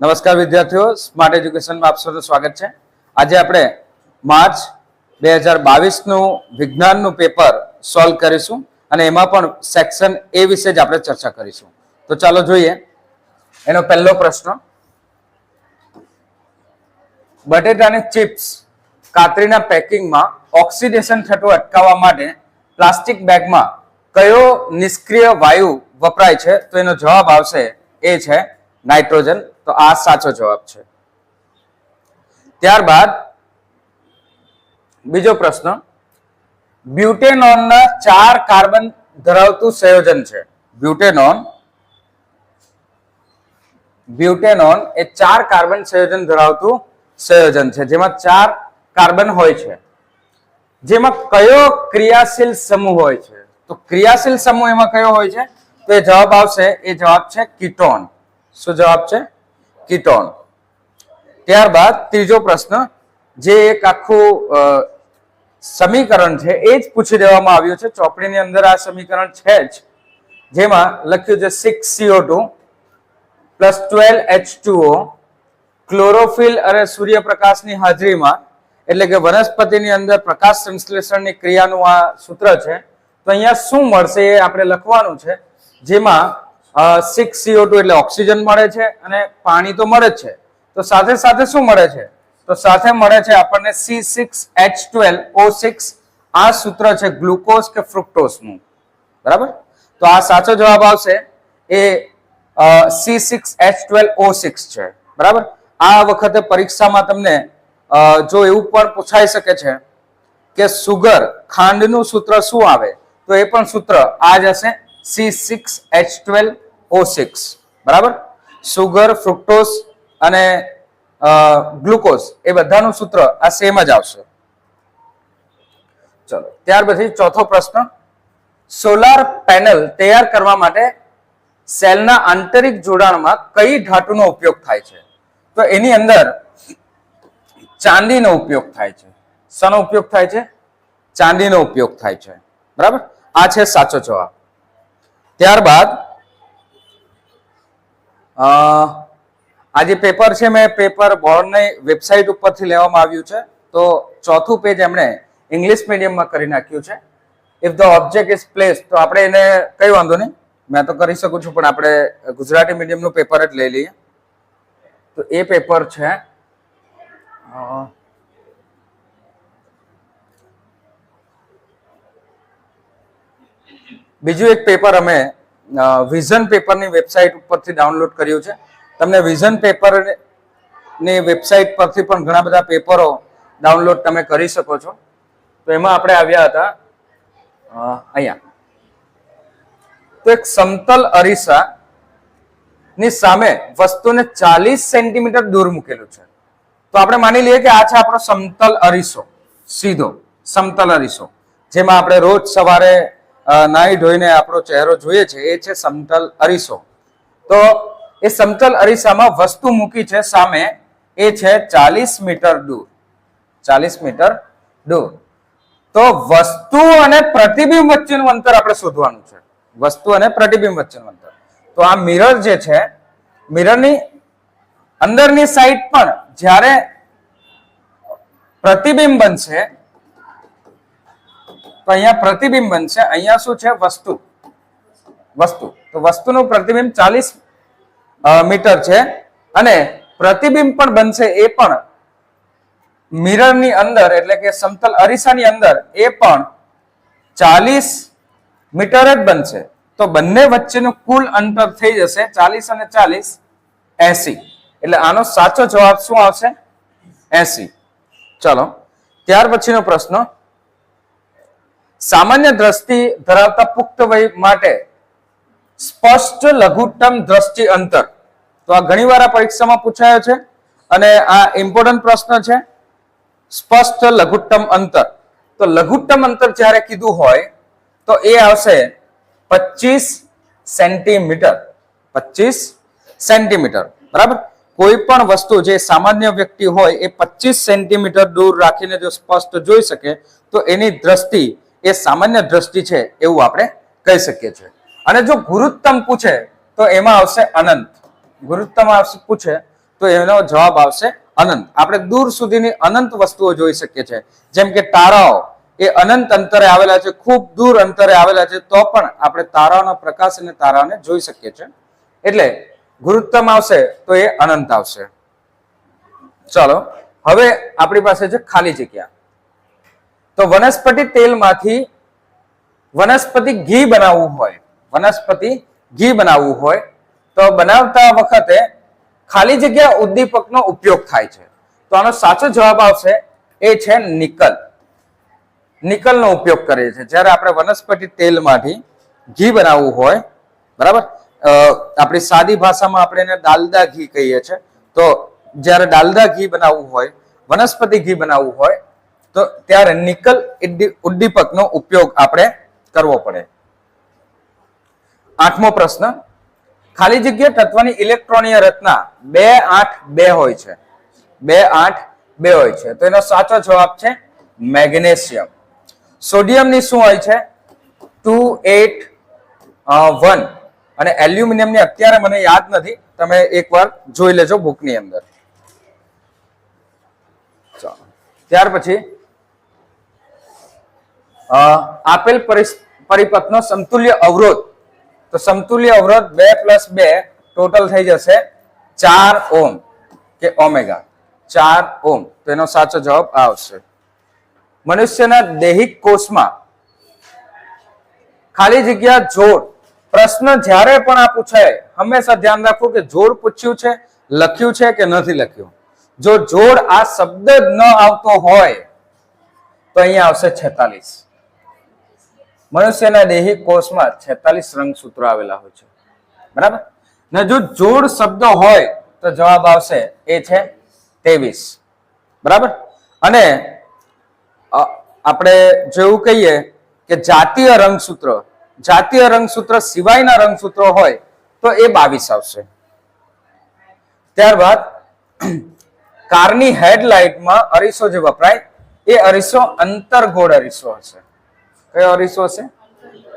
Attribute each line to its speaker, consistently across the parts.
Speaker 1: નમસ્કાર વિદ્યાર્થીઓ સ્માર્ટ એજ્યુકેશનમાં આપ સૌનું સ્વાગત છે. આજે આપણે માર્ચ બે હજાર બાવીસનું વિજ્ઞાનનું પેપર સોલ્વ કરીશું અને એમાં પણ સેક્શન એ વિશે જ આપણે ચર્ચા કરીશું. તો ચાલો જોઈએ. એનો પહેલો પ્રશ્ન. બટેટાની ચિપ્સ કાતરીના પેકિંગમાં ઓક્સિડેશન થતું અટકાવવા માટે પ્લાસ્ટિક બેગમાં કયો નિષ્ક્રિય વાયુ વપરાય છે? તો એનો જવાબ આવશે એ છે નાઇટ્રોજન. તો આ સાચો જવાબ છે. ત્યારબાદ બીજો પ્રશ્ન, બ્યુટેનોનના ચાર કાર્બન ધરાવતું સંયોજન છે. બ્યુટેનોન બ્યુટેનોન એ ચાર કાર્બન સંયોજન ધરાવતું સંયોજન છે, જેમાં ચાર કાર્બન હોય છે. જેમાં કયો ક્રિયાશીલ સમૂહ હોય છે? તો ક્રિયાશીલ સમૂહ એમાં કયો હોય છે? તો એ જવાબ આવશે, એ જવાબ છે કીટોન. શું જવાબ છે? કીટોન. ત્યારબાદ ત્રીજો પ્રશ્ન, જે એક આખું સમીકરણ છે, એ જ પૂછી દેવામાં આવ્યું છે. ચોપડીની અંદર આ સમીકરણ છે જ. જેમાં લખ્યું છે six CO two plus twelve H two O chlorophyll અને સૂર્યપ્રકાશની હાજરીમાં, એટલે કે વનસ્પતિની અંદર પ્રકાશ સંશ્લેષણની ક્રિયાનું આ સૂત્ર છે. તો અહીંયા શું મળશે એ આપણે લખવાનું છે. જેમાં સિક્સ સીઓ ટુ એટલે ઓક્સિજન મળે છે અને પાણી તો મળે જ છે. તો સાથે સાથે શું મળે છે? તો સાથે મળે છે આપણને C six H twelve O six આ સૂત્ર છે ગ્લુકોઝ કે ફ્રુક્ટોઝનું. બરાબર? તો આ સાચો જવાબ આવશે એ C six H twelve O six છે. બરાબર? આ વખતે પરીક્ષામાં તમને જો એવું પણ પૂછાઈ શકે છે કે સુગર ખાંડનું સૂત્ર શું આવે? તો એ પણ સૂત્ર આ જ હશે C six H twelve O six બરાબર? સુગર ફ્રુક્ટોઝ અને ગ્લુકોઝ એ બધાનું સૂત્ર આ સેમ જ આવશે. ચલો, ત્યાર પછી ચોથો પ્રશ્ન. સોલાર પેનલ તૈયાર કરવા માટે સેલના આંતરિક જોડાણમાં કઈ ધાતુનો ઉપયોગ થાય છે? તો એની અંદર ચાંદીનો ઉપયોગ થાય છે. શાનો ઉપયોગ થાય છે? ચાંદીનો ઉપયોગ થાય છે. બરાબર? આ છે સાચો જવાબ. ત્યારબાદ આ જે પેપર છે મેં પેપર બોર્ડની વેબસાઇટ ઉપરથી લેવામાં આવ્યું છે. તો ચોથું પેજ એમણે ઇંગ્લિશ મીડિયમમાં કરી નાખ્યું છે. If the object is place તો આપણે એને કઈ વાંધો નહીં. મેં તો કરી શકું છું, પણ આપણે ગુજરાતી મીડિયમનું પેપર જ લઈ લઈએ. તો એ પેપર છે બીજું એક પેપર અમે વિઝન પેપરની વેબસાઇટ ઉપરથી ડાઉનલોડ કર્યું છે. તમને વિઝન પેપરની વેબસાઇટ પરથી પણ ઘણા બધા પેપરો ડાઉનલોડ તમે કરી શકો છો. તો એમાં આપણે આવ્યા હતા. અહીંયા. તો એક સમતલ અરીસા ની સામે વસ્તુને ચાલીસ સેન્ટીમીટર દૂર મૂકેલું છે. તો આપણે માની લઈએ કે આ છે આપણો સમતલ અરીસો. સીધો સમતલ અરીસો. જેમાં આપણે રોજ સવારે નાહી ધોઈને આપણો ચહેરો જોઈએ છે, એ છે સમતલ અરીસો. તો એ સમતલ અરીસામાં વસ્તુ મૂકી છે સામે, એ છે ચાલીસ મીટર દૂર. ચાલીસ મીટર દૂર. તો વસ્તુ અને પ્રતિબિંબ વચ્ચેનું અંતર આપણે શોધવાનું છે. વસ્તુ અને પ્રતિબિંબ વચ્ચેનું અંતર. તો આ મિરર જે છે મિરરની અંદરની સાઈડ પણ જ્યારે પ્રતિબિંબ બનશે તો અહીંયા પ્રતિબિંબ બનશે. અહીંયા શું છે? વસ્તુ. વસ્તુ. તો વસ્તુનું પ્રતિબિંબ ચાલીસ મીટર છે. અને પ્રતિબિંબ પણ બનશે એ પણ મિરરની અંદર, એટલે કે સમતલ અરીસાની અંદર, એ પણ ચાલીસ મીટર જ બનશે. તો બંને વચ્ચેનું કુલ અંતર થઈ જશે ચાલીસ અને ચાલીસ એસી. એટલે આનો સાચો જવાબ શું આવશે? એસી. ચલો. ત્યાર પછીનો પ્રશ્ન. સામાન્ય દ્રષ્ટિ ધરાવતા પુખ્ત વય માટે સ્પષ્ટ લઘુત્તમ દ્રષ્ટિ અંતર. તો આ ઘણીવાર આ પરીક્ષામાં પૂછાયો છે અને આ ઇમ્પોર્ટન્ટ પ્રશ્ન છે. સ્પષ્ટ લઘુત્તમ અંતર. તો લઘુત્તમ અંતર જ્યારે કીધું હોય, તો એ આવશે પચીસ સેન્ટીમીટર. પચીસ સેન્ટીમીટર. બરાબર? કોઈ પણ વસ્તુ જે સામાન્ય વ્યક્તિ હોય, એ પચીસ સેન્ટીમીટર દૂર રાખીને જો સ્પષ્ટ જોઈ શકે, તો એની દ્રષ્ટિ એ સામાન્ય દ્રષ્ટિ છે એવું આપણે કહી શકીએ છીએ. અને જો ગુરુત્તમ પૂછે, તો એમાં આવશે અનંત. ગુરુત્તમ આવશે, પૂછે, તો એનો જવાબ આવશે અનંત. આપણે દૂર સુધીની અનંત વસ્તુઓ જોઈ શકીએ છીએ. જેમ કે તારાઓ, એ અનંત અંતરે આવેલા છે, ખૂબ દૂર અંતરે આવેલા છે, તો પણ આપણે તારાઓના પ્રકાશ અને તારાઓને જોઈ શકીએ છીએ. એટલે ગુરુત્તમ આવશે, તો એ અનંત આવશે. ચલો, હવે આપણી પાસે છે ખાલી જગ્યા. તો વનસ્પતિ તેલમાંથી વનસ્પતિ ઘી બનાવવું હોય, વનસ્પતિ ઘી બનાવવું હોય, તો બનાવતા વખતે ખાલી જગ્યા ઉદ્દીપકનો ઉપયોગ થાય છે. તો આનો સાચો જવાબ આવશે એ છે નિકલ. નિકલનો ઉપયોગ કરીએ છીએ. જ્યારે આપણે વનસ્પતિ તેલમાંથી ઘી બનાવવું હોય, બરાબર? આપણી સાદી ભાષામાં આપણે એને દાલદા ઘી કહીએ છીએ. તો જ્યારે દાલદા ઘી બનાવવું હોય, વનસ્પતિ ઘી બનાવવું હોય તો ત્યારે નિકલ ઉદ્દી- ઉદ્દીપકનો ઉપયોગ આપણે કરવો પડે. આઠમો પ્રશ્ન. ખાલી જગ્યા તત્વની ઇલેક્ટ્રોનીય રચના બે આઠ બે હોય છે. બે આઠ બે હોય છે. તો એનો સાચો જવાબ છે મેગ્નેશિયમ. સોડિયમની શું હોય છે? Two eight one. અને એલ્યુમિનિયમની અત્યારે મને યાદ નથી. તમે એકવાર જોઈ લેજો બુકની અંદર. ત્યાર પછી આપેલ પરિપથનો સમતુલ્ય અવરોધ. તો સમતુલ્ય અવરોધ બે પ્લસ બે ટોટલ થઈ જશે ચાર ઓમ કે ઓમેગા. ચાર ઓમ તો એનો સાચો જવાબ આવશે. મનુષ્યના દૈહિક કોષમાં ખાલી જગ્યા જોડ. પ્રશ્ન જ્યારે પણ આ પૂછાય, હંમેશા ધ્યાન રાખવું કે જોડ પૂછ્યું છે, લખ્યું છે કે નથી લખ્યું. જો જોડ આ શબ્દ જ ન આવતો હોય, તો અહીંયા આવશે છેતાલીસ. મનુષ્યના દેહી કોષમાં છેતાલીસ રંગસૂત્રો આવેલા હોય છે. બરાબર? ને જો જોડ શબ્દ હોય તો જવાબ આવશે એ છે ત્રેવીસ. બરાબર? અને આપણે જેવું કહીએ કે જાતીય રંગસૂત્ર જાતીય રંગસૂત્ર સિવાયના રંગસૂત્રો હોય તો એ બાવીસ આવશે. ત્યારબાદ, કારની હેડલાઇટમાં અરીસો જે વપરાય, એ અરીસો અંતરગોળ અરીસો હશે. કયો અરીસો હશે?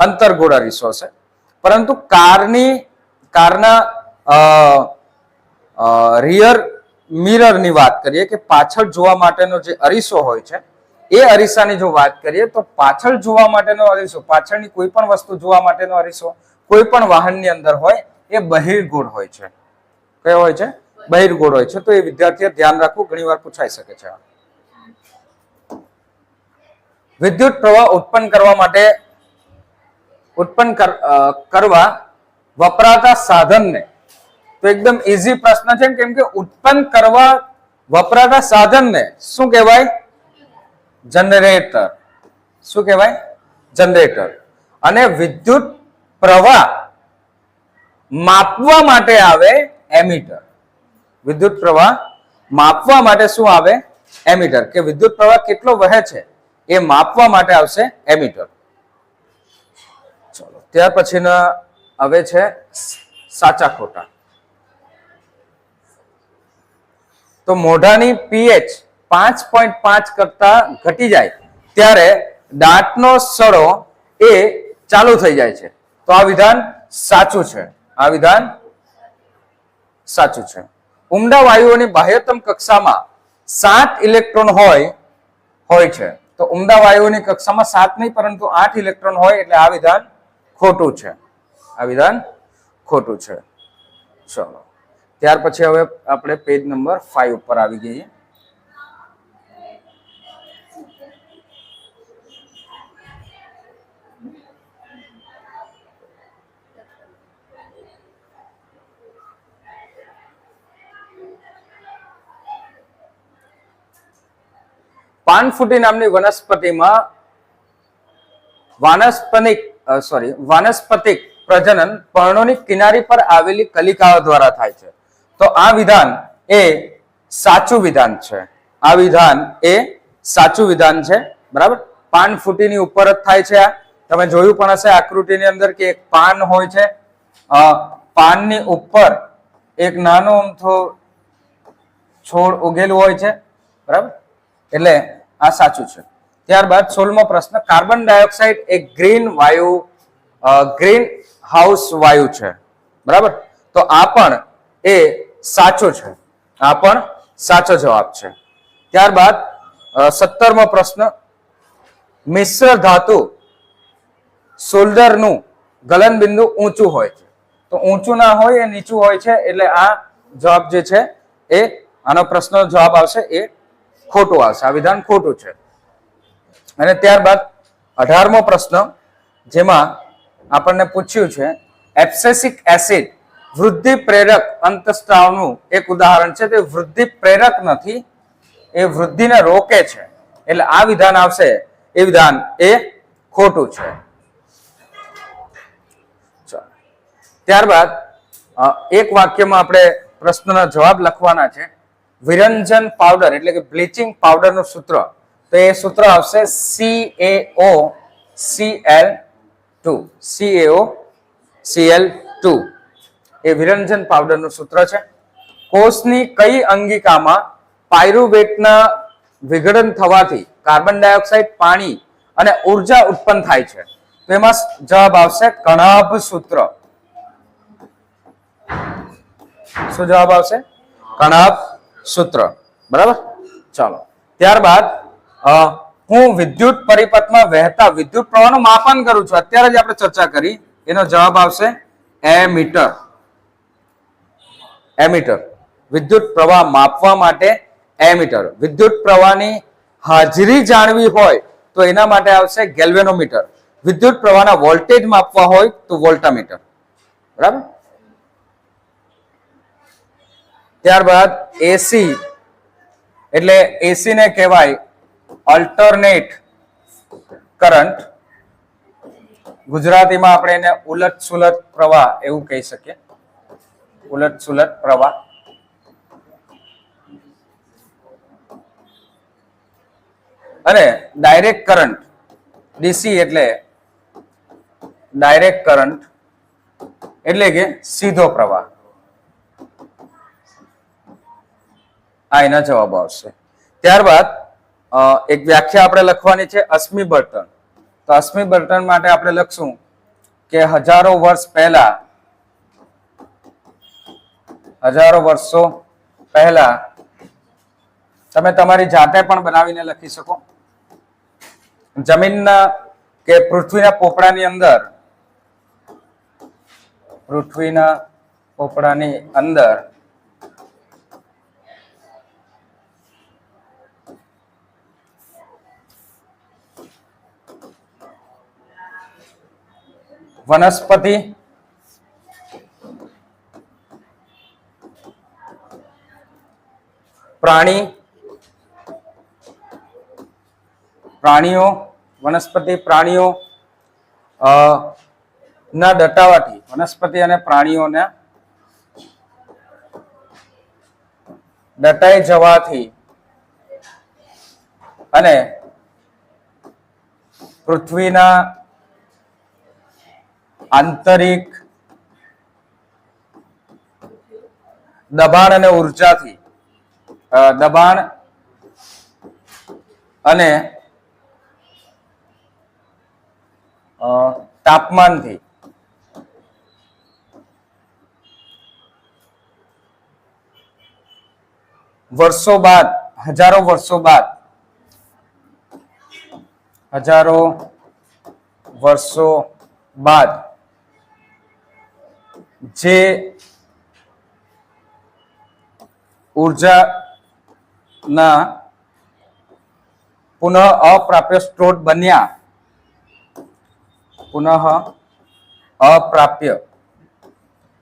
Speaker 1: અંતરગોળ અરીસો હશે. પરંતુ કારની, કારના રિયર મિરરની વાત કરીએ કે પાછળ જોવા માટેનો જે અરીસો હોય છે, એ અરીસાની જો વાત કરીએ તો પાછળ જોવા માટેનો અરીસો, પાછળની કોઈ પણ વસ્તુ જોવા માટેનો અરીસો, કોઈ પણ વાહનની અંદર હોય, એ બહિર્ગોળ હોય છે. કયો હોય છે? બહિર્ગોળ હોય છે. તો એ વિદ્યાર્થીએ ધ્યાન રાખવું ઘણી વાર પૂછાઈ શકે છે વિદ્યુત પ્રવાહ ઉત્પન્ન કરવા માટે ઉત્પન્ન કરવા વપરાતા સાધનને, તો એકદમ ઈઝી પ્રશ્ન છે કેમ કે ઉત્પન્ન કરવા વપરાતા સાધનને શું કહેવાય? જનરેટર શું કહેવાય? જનરેટર અને વિદ્યુત પ્રવાહ માપવા માટે આવે એમીટર. વિદ્યુત પ્રવાહ માપવા માટે શું આવે? એમીટર. કે વિદ્યુત પ્રવાહ કેટલો વહે છે? એ માપવા માટે આવશે એમીટર. ચલો, ત્યાર પછીના હવે છે સાચા ખોટા. તો મોઢાની પીએચ પાંચ પોઈન્ટ પાંચ કરતા ઘટી જાય ત્યારે દાંતનો સડો એ ચાલુ થઈ જાય છે. તો આ વિધાન સાચું છે. આ વિધાન સાચું છે. ઉમદા વાયુઓની બાહ્યતમ કક્ષામાં સાત ઇલેક્ટ્રોન હોય હોય છે. તો ઉમદા વાયુઓની કક્ષામાં સાત નહીં, પરંતુ આઠ ઇલેક્ટ્રોન હોય એટલે આ વિધાન ખોટું છે. આ વિધાન ખોટું છે. ચલો. ત્યાર પછી હવે આપણે પેજ નંબર ફાઈવ ઉપર આવી ગઈએ. પાનફૂટી નામની વનસ્પતિમાં વાનસ્પનિક સોરી વાનસ્પતિક પ્રજનન પર્ણોની કિનારી પર આવેલી કલિકાઓ દ્વારા થાય છે. તો આ વિધાન એ સાચું વિધાન છે. આ વિધાન એ સાચું વિધાન છે. બરાબર? પાન ફૂટીની ઉપર જ થાય છે આ. તમે જોયું પણ હશે આકૃતિની અંદર કે એક પાન હોય છે. પાનની ઉપર એક નાનો અમથો છોડ ઉગેલું હોય છે. બરાબર? એટલે આ સાચું છે. ત્યારબાદ સોળમો પ્રશ્ન, કાર્બન ડાયોક્સાઇડ એ ગ્રીન વાયુ ગ્રીન હાઉસ વાયુ છે. બરાબર? તો આ પણ એ સાચો છે. આ પણ સાચો જવાબ છે. ત્યારબાદ સત્તરમો પ્રશ્ન, મિશ્ર ધાતુ શોલ્ડરનું ગલનબિંદુ ઊંચું હોય છે. તો ઊંચું ના હોય એ નીચું હોય છે, એટલે આ જવાબ જે છે એ, આનો પ્રશ્નનો જવાબ આવશે એ ખોટું આવશે. આ વિધાન ખોટું છે. અને ત્યારબાદ અઢારમો પ્રશ્ન, જેમાં આપણને પૂછ્યું છે એપ્સેસિક એસિડ વૃદ્ધિ પ્રેરક અંતસ્ત્રાવનું એક ઉદાહરણ છે. તે વૃદ્ધિ પ્રેરક નથી, એ વૃદ્ધિને રોકે છે. એટલે આ વિધાન આવશે. એ વિધાન એ ખોટું છે. ત્યારબાદ એક વાક્યમાં આપણે પ્રશ્નના જવાબ લખવાના છે. વિરંજન પાવડર એટલે કે બ્લીચિંગ પાવડરનું સૂત્ર. તો એ સૂત્ર આવશે C A O C L two C A O C L two એ વિરંજન પાવડરનું સૂત્ર છે. કોષની કઈ અંગિકામાં પાયરુવેટના વિઘટન થવાથી કાર્બન ડાયોક્સાઇડ, પાણી અને ઊર્જા ઉત્પન્ન થાય છે. તો એમાં જવાબ આવશે કણાભ સૂત્ર. શું જવાબ આવશે? કણાભ સૂત્ર. બરાબર? ચાલો. ત્યારબાદ હું વિદ્યુત પરિપથમાં વહેતા વિદ્યુત પ્રવાહનું માપન કરું છું. અત્યારે જ આપણે ચર્ચા કરી. એનો જવાબ આવશે એમીટર એમીટર વિદ્યુત પ્રવાહ માપવા માટે એમીટર વિદ્યુત પ્રવાહની હાજરી જાણવી હોય તો એના માટે આવશે ગેલ્વેનોમીટર. વિદ્યુત પ્રવાહના વોલ્ટેજ માપવા હોય તો વોલ્ટામીટર. બરાબર? ત્યારબાદ એસી એટલે એસી ને કહેવાય અલ્ટરનેટ કરંટ ગુજરાતીમાં આપણે એને ઉલટ સુલટ પ્રવાહ એવું કહી શકીએ. ઉલટ સુલટ પ્રવાહ. અને ડાયરેક્ટ કરંટ ડીસી એટલે ડાયરેક્ટ કરંટ એટલે કે સીધો પ્રવાહ. આ એના જવાબ આવશે. ત્યારબાદ એક વ્યાખ્યા આપણે લખવાની છે અશ્મિ બર્તન. તો અશ્મિ બર્તન માટે આપણે લખશું કે હજારો વર્ષ પહેલા, હજારો વર્ષો પહેલા, તમે તમારી જાતે પણ બનાવીને લખી શકો. જમીનના કે પૃથ્વીના પોપડાની અંદર, પૃથ્વીના પોપડાની અંદર વનસ્પતિ પ્રાણી પ્રાણીઓ વનસ્પતિ પ્રાણીઓ ના દટાવાથી વનસ્પતિ અને પ્રાણીઓના દટાઈ જવાથી અને પૃથ્વીના આંતરિક દબાણ અને ઉર્જાથી દબાણ અને તાપમાનથી. વર્ષો બાદ, હજારો વર્ષો બાદ, હજારો વર્ષો બાદ જે ઉર્જાના પુનઃ અપ્રાપ્ય સ્ત્રોત બન્યા. પુનઃ અપ્રાપ્ય.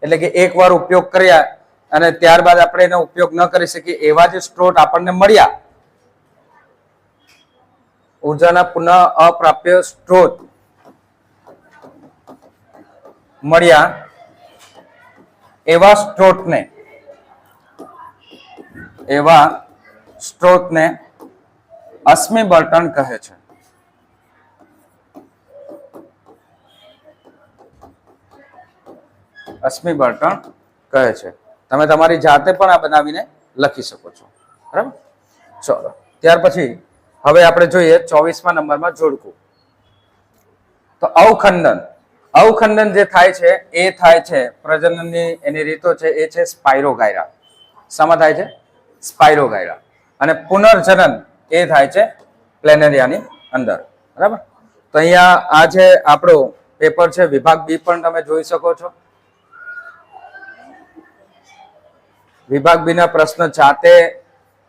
Speaker 1: એટલે કે એકવાર ઉપયોગ કર્યા અને ત્યારબાદ આપણે એનો ઉપયોગ ન કરી શકીએ એવા જે સ્ત્રોત આપણને મળ્યા. ઉર્જાના પુનઃ અપ્રાપ્ય સ્ત્રોત મળ્યા. એવા સ્ત્રોતને એવા સ્ત્રોતને અશ્મિ બળતણ કહે છે. અશ્મિ બળતણ કહે છે. તમે તમારી જાતે પણ આ બનાવીને લખી શકો છો. બરાબર? ચલો, ત્યાર પછી હવે આપણે જોઈએ ચોવીસમા નંબરમાં જોડકું. તો અવખંડન. અવખંડન જે થાય છે, એ થાય છે, પ્રજનનની એની રીતો છે, એ છે સ્પાયરોગાયરા. શામાં થાય છે? સ્પાઇરોગાયરા અને પુનર્જનન એ થાય છે પ્લેનેરિયાની અંદર. બરાબર? તો અહીંયા આ જે આપણો પેપર છે, વિભાગ બી પણ તમે જોઈ શકો છો. વિભાગ બી ના પ્રશ્ન જાતે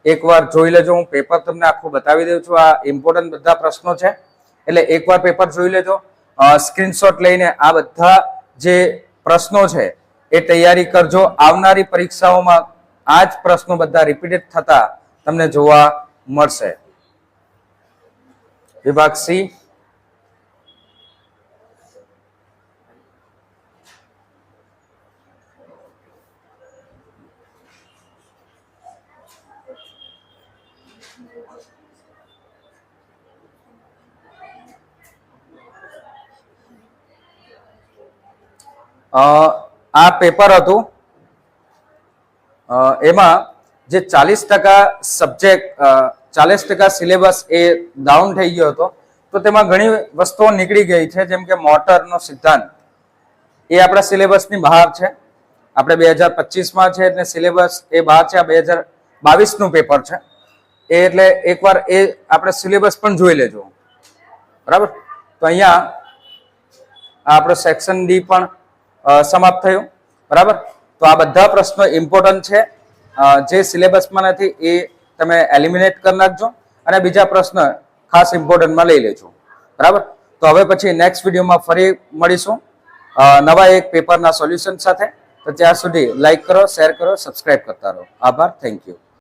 Speaker 1: એકવાર જોઈ લેજો. હું પેપર તમને આખું બતાવી દઉં છું. આ ઇમ્પોર્ટન્ટ બધા પ્રશ્નો છે. એટલે એકવાર પેપર જોઈ લેજો. સ્ક્રીનશોટ લઈને આ બધા જે પ્રશ્નો છે એ તૈયારી કરજો. આવનારી પરીક્ષાઓમાં આ જ પ્રશ્નો બધા રિપીટેડ થતા તમને જોવા મળશે. વિભાગ સી આ પેપર હતું. એમાં જે ચાલીસ ટકા સબ્જેક્ટ ચાલીસ ટકા સિલેબસ એ ડાઉન થઈ ગયો હતો. તો તેમાં ઘણી વસ્તુઓ નીકળી ગઈ છે, જેમ કે મોટરનો સિદ્ધાંત. એ આપણા સિલેબસની બહાર છે. આપણે બે હજાર પચીસમાં છે એટલે સિલેબસ એ બહાર છે. આ બે હજાર બાવીસનું પેપર છે. એ એટલે એકવાર એ આપણે સિલેબસ પણ જોઈ લેજો. બરાબર? તો અહીંયા આપણો સેક્શન ડી પણ સમાપ્ત થયું. બરાબર? તો આ બધા પ્રશ્નો ઇમ્પોર્ટન્ટ છે. જે સિલેબસમાં નથી એ તમે એલિમિનેટ કરી નાખજો. અને બીજા પ્રશ્ન ખાસ ઇમ્પોર્ટન્ટમાં લઈ લેજો. બરાબર? તો હવે પછી નેક્સ્ટ વિડીયોમાં ફરી મળીશું. નવા એક પેપરના સોલ્યુશન સાથે. તો ત્યાં સુધી લાઇક કરો શેર કરો સબસ્ક્રાઇબ કરતા રહો. આભાર. Thank you